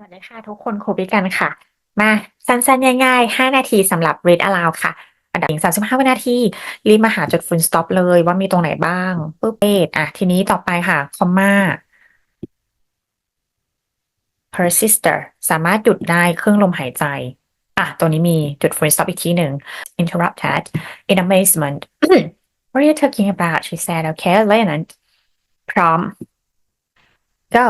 วัสดีค่ะทุกคนครูพิกันค่ะ มาสั้นๆ ง่ายๆ 5 นาทีสำหรับ read aloud ค่ะ อันดับหนึ่ง35วินาที รีบมาหาจุด full stop เลยว่ามีตรงไหนบ้างปุ๊บเอดอะ ทีนี้ต่อไปค่ะ คอมมา her sister สามารถหยุดได้เครื่องลมหายใจ อะตัวนี้มีจุด full stop อีกทีหนึ่ง interrupted in amazement what are you talking about she said okay Leonard พร้อม go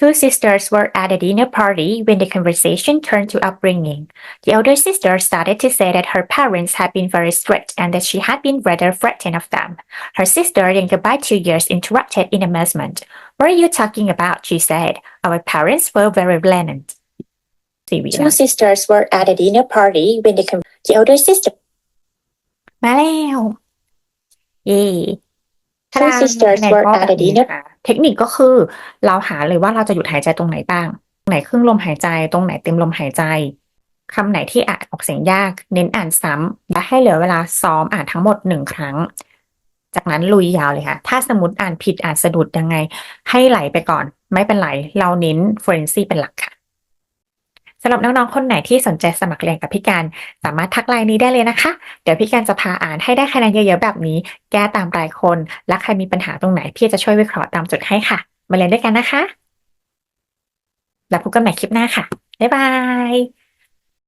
Two sisters were at a dinner party when the conversation turned to upbringing. The older sister started to say that her parents had been very strict and that she had been rather frightened of them. Her sister, younger by two years, interrupted in amazement. What are you talking about? she said. Our parents were very lenient. Two sisters were at a dinner party when the, con- the older sister มาแล้วเย่ Two sisters ใน were ข้อ at แบ a บนี้ dinner ค่ะ เทคนิคก็คือเราหาเลยว่าเราจะหยุดหายใจตรงไหนบ้าง ตรงไหนครึ่งลมหายใจ ตรงไหนเต็มลมหายใจคำไหนที่อ่านออกเสียงยาก เน้นอ่านซ้ำและให้เหลือเวลาซ้อมอ่านทั้งหมดหนึ่งครั้ง จากนั้นลุยยาวเลยค่ะ ถ้าสมมติอ่านผิดอ่านสะดุดยังไง ให้ไหลไปก่อน ไม่เป็นไร เราเน้น fluency เป็นหลักค่ะ สำหรับน้องๆ คนไหนที่สนใจสมัครเรียนกับพี่การ สามารถทักไลน์นี้ได้เลยนะคะ เดี๋ยวพี่การจะพาอ่านให้ได้คะแนนเยอะๆแบบนี้ แก้ตามรายคน และใครมีปัญหาตรงไหนพี่จะช่วยวิเคราะห์ตามจุดให้ค่ะ มาเรียนด้วยกันนะคะ แล้วพบกันใหม่คลิปหน้าค่ะ บ๊ายบาย